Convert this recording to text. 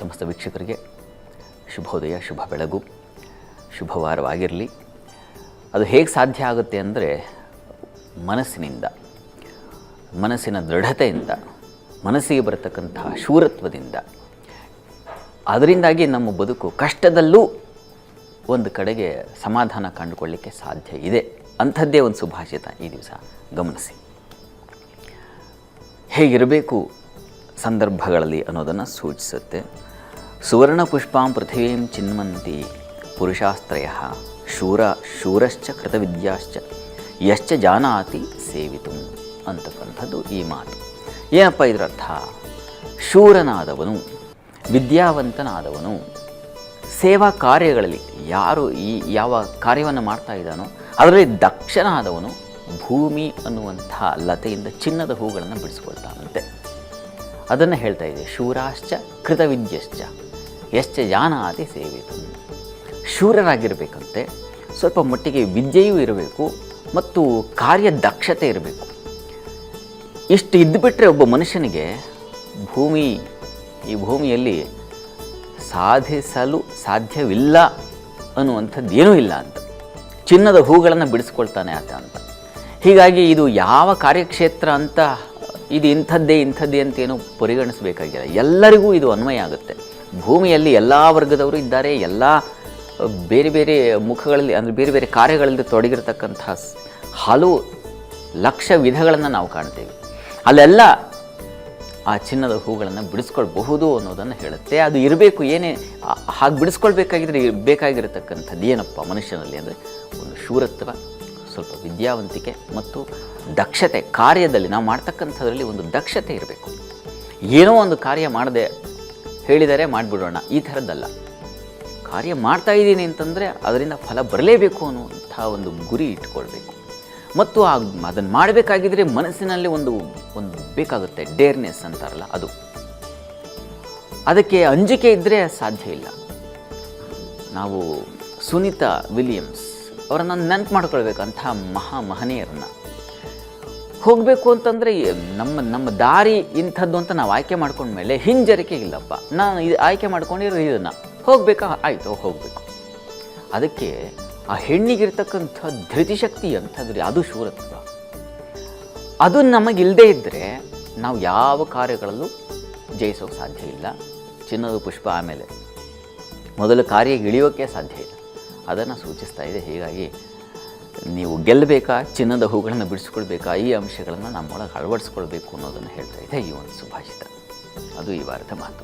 ಸಮಸ್ತ ವೀಕ್ಷಕರಿಗೆ ಶುಭೋದಯ, ಶುಭ ಬೆಳಗು ಶುಭವಾರವಾಗಿರಲಿ ಅದು ಹೇಗೆ ಸಾಧ್ಯ ಆಗುತ್ತೆ ಅಂದರೆ ಮನಸ್ಸಿನಿಂದ, ಮನಸ್ಸಿನ ದೃಢತೆಯಿಂದ, ಮನಸ್ಸಿಗೆ ಬರತಕ್ಕಂತಹ ಶೂರತ್ವದಿಂದ ಅದರಿಂದಾಗಿ ನಮ್ಮ ಬದುಕು ಕಷ್ಟದಲ್ಲೂ ಒಂದು ಕಡೆಗೆ ಸಮಾಧಾನ ಕಂಡುಕೊಳ್ಳಿಕ್ಕೆ ಸಾಧ್ಯ ಇದೆ. ಅಂಥದ್ದೇ ಒಂದು ಸುಭಾಷಿತ ಈ ದಿವಸ ಗಮನಿಸಿ. ಹೇಗಿರಬೇಕು? ಸಂದರ್ಭಗಳಲ್ಲಿ ಅನ್ನೋದನ್ನು ಸೂಚಿಸುತ್ತೆ. ಸುವರ್ಣ ಪುಷ್ಪಾಂ ಪೃಥಿವೀಂ ಚಿನ್ವಂತಿ ಪುರುಷಾಸ್ತ್ರಯ ಶೂರ, ಶೂರಶ್ಚ ಕೃತವಿದ್ಯಾಶ್ಚ ಯಶ್ಚ ಜಾನಾತಿ ಸೇವಿತು ಅಂತಕ್ಕಂಥದ್ದು ಈ ಮಾತು. ಏನಪ್ಪ ಇದರರ್ಥ? ಶೂರನಾದವನು, ವಿದ್ಯಾವಂತನಾದವನು ಸೇವಾ ಕಾರ್ಯಗಳಲ್ಲಿ ಯಾರು ಈ ಯಾವ ಕಾರ್ಯವನ್ನು ಮಾಡ್ತಾ ಇದ್ದಾನೋ ಅದರಲ್ಲಿ ದಕ್ಷನಾದವನು ಭೂಮಿ ಅನ್ನುವಂಥ ಲತೆಯಿಂದ ಚಿನ್ನದ ಹೂಗಳನ್ನು ಬಿಡಿಸ್ಕೊಳ್ತಾನಂತೆ. ಅದನ್ನು ಹೇಳ್ತಾ ಇದೆ ಶೂರಾಶ್ಚ ಕೃತವಿದ್ಯಶ್ಚ. ಎಶ್ಚ ಜಾನಾತಿ ಸೇವಿತು. ಶೂರರಾಗಿರಬೇಕಂತೆ, ಸ್ವಲ್ಪ ಮಟ್ಟಿಗೆ ವಿದ್ಯೆಯೂ ಇರಬೇಕು ಮತ್ತು ಕಾರ್ಯದಕ್ಷತೆ ಇರಬೇಕು. ಇಷ್ಟು ಇದ್ದುಬಿಟ್ರೆ ಒಬ್ಬ ಮನುಷ್ಯನಿಗೆ ಭೂಮಿ, ಈ ಭೂಮಿಯಲ್ಲಿ ಸಾಧಿಸಲು ಸಾಧ್ಯವಿಲ್ಲ ಅನ್ನುವಂಥದ್ದು ಏನೂ ಇಲ್ಲ ಅಂತ. ಚಿನ್ನದ ಹೂಗಳನ್ನು ಬಿಡಿಸ್ಕೊಳ್ತಾನೆ ಆತ ಅಂತ. ಹೀಗಾಗಿ ಇದು ಯಾವ ಕಾರ್ಯಕ್ಷೇತ್ರ ಅಂತ ಇದು ಇಂಥದ್ದೇ ಇಂಥದ್ದೇ ಅಂತೇನು ಪರಿಗಣಿಸಬೇಕಾಗಿಲ್ಲ. ಎಲ್ಲರಿಗೂ ಇದು ಅನ್ವಯ ಆಗುತ್ತೆ. ಭೂಮಿಯಲ್ಲಿ ಎಲ್ಲ ವರ್ಗದವರು ಇದ್ದಾರೆ, ಎಲ್ಲ ಬೇರೆ ಬೇರೆ ಮುಖಗಳಲ್ಲಿ, ಅಂದರೆ ಬೇರೆ ಬೇರೆ ಕಾರ್ಯಗಳಲ್ಲಿ ತೊಡಗಿರ್ತಕ್ಕಂಥ ಹಲವು ಲಕ್ಷ ವಿಧಗಳನ್ನು ನಾವು ಕಾಣ್ತೇವೆ. ಅಲ್ಲೆಲ್ಲ ಆ ಚಿನ್ನದ ಹೂಗಳನ್ನು ಬಿಡಿಸ್ಕೊಳ್ಬಹುದು ಅನ್ನೋದನ್ನು ಹೇಳುತ್ತೆ. ಅದು ಇರಬೇಕು, ಏನೇ ಹಾಗೆ ಬಿಡಿಸ್ಕೊಳ್ಬೇಕಾಗಿದ್ರೆ, ಬೇಕಾಗಿರತಕ್ಕಂಥದ್ದು ಏನಪ್ಪ ಮನುಷ್ಯನಲ್ಲಿ ಅಂದರೆ ಒಂದು ಶೂರತ್ವ. ಸ್ವಲ್ಪ ವಿದ್ಯಾವಂತಿಕೆ ಮತ್ತು ದಕ್ಷತೆ ಕಾರ್ಯದಲ್ಲಿ ನಾವು ಮಾಡ್ತಕ್ಕಂಥದ್ರಲ್ಲಿ ಒಂದು ದಕ್ಷತೆ ಇರಬೇಕು. ಏನೋ ಒಂದು ಕಾರ್ಯ ಮಾಡದೆ ಹೇಳಿದರೆ ಮಾಡಿಬಿಡೋಣ, ಈ ಥರದ್ದಲ್ಲ. ಕಾರ್ಯ ಮಾಡ್ತಾ ಇದ್ದೀನಿ ಅಂತಂದರೆ ಅದರಿಂದ ಫಲ ಬರಲೇಬೇಕು ಅನ್ನುವಂಥ ಒಂದು ಗುರಿ ಇಟ್ಕೊಳ್ಬೇಕು. ಮತ್ತು ಆ ಅದನ್ನು ಮಾಡಬೇಕಾಗಿದ್ರೆ ಮನಸ್ಸಿನಲ್ಲಿ ಒಂದು ಒಂದು ಬೇಕಾಗುತ್ತೆ ಡೇರ್ನೆಸ್ ಅಂತಾರಲ್ಲ ಅದು. ಅದಕ್ಕೆ ಅಂಜಿಕೆ ಇದ್ದರೆ ಸಾಧ್ಯ ಇಲ್ಲ. ನಾವು ಸುನೀತಾ ವಿಲಿಯಮ್ಸ್ ಅವರನ್ನು ನೆನಪು ಮಾಡ್ಕೊಳ್ಬೇಕಂಥ ಮಹಾ ಮಹನೀಯರನ್ನ. ಹೋಗಬೇಕು ಅಂತಂದರೆ ನಮ್ಮ ನಮ್ಮ ದಾರಿ ಇಂಥದ್ದು ಅಂತ ನಾವು ಆಯ್ಕೆ ಮಾಡ್ಕೊಂಡ್ಮೇಲೆ ಹಿಂಜರಿಕೆ ಇಲ್ಲಪ್ಪ. ನಾನು ಇದು ಆಯ್ಕೆ ಮಾಡ್ಕೊಂಡಿರೋ ಇದನ್ನು. ಹೋಗಬೇಕಾ? ಆಯಿತು, ಹೋಗಬೇಕು. ಅದಕ್ಕೆ ಆ ಹೆಣ್ಣಿಗಿರ್ತಕ್ಕಂಥ ಧೃತಿಶಕ್ತಿ ಅಂಥದ್ರಿ ಅದು ಶೂರತ್ವ. ಅದು ನಮಗಿಲ್ಲದೇ ಇದ್ದರೆ ನಾವು ಯಾವ ಕಾರ್ಯಗಳಲ್ಲೂ ಜಯಿಸೋಕೆ ಸಾಧ್ಯ ಇಲ್ಲ. ಚಿನ್ನದ ಪುಷ್ಪ ಆಮೇಲೆ ಮೊದಲು ಕಾರ್ಯ ಇಳಿಯೋಕ್ಕೆ ಸಾಧ್ಯ ಇಲ್ಲ. ಅದನ್ನು ಸೂಚಿಸ್ತಾ ಇದೆ. ಹೀಗಾಗಿ ನೀವು ಗೆಲ್ಲಬೇಕಾ, ಚಿನ್ನದ ಹೂಗಳನ್ನು ಬಿಡಿಸ್ಕೊಳ್ಬೇಕಾ, ಈ ಅಂಶಗಳನ್ನು ನಮ್ಮೊಳಗೆ ಅಳವಡಿಸ್ಕೊಳ್ಬೇಕು ಅನ್ನೋದನ್ನು ಹೇಳ್ತಾ ಇದೆ ಈ ಒಂದು ಸುಭಾಷಿತ. ಅದು ಈ ವಾರದ ಮಾತು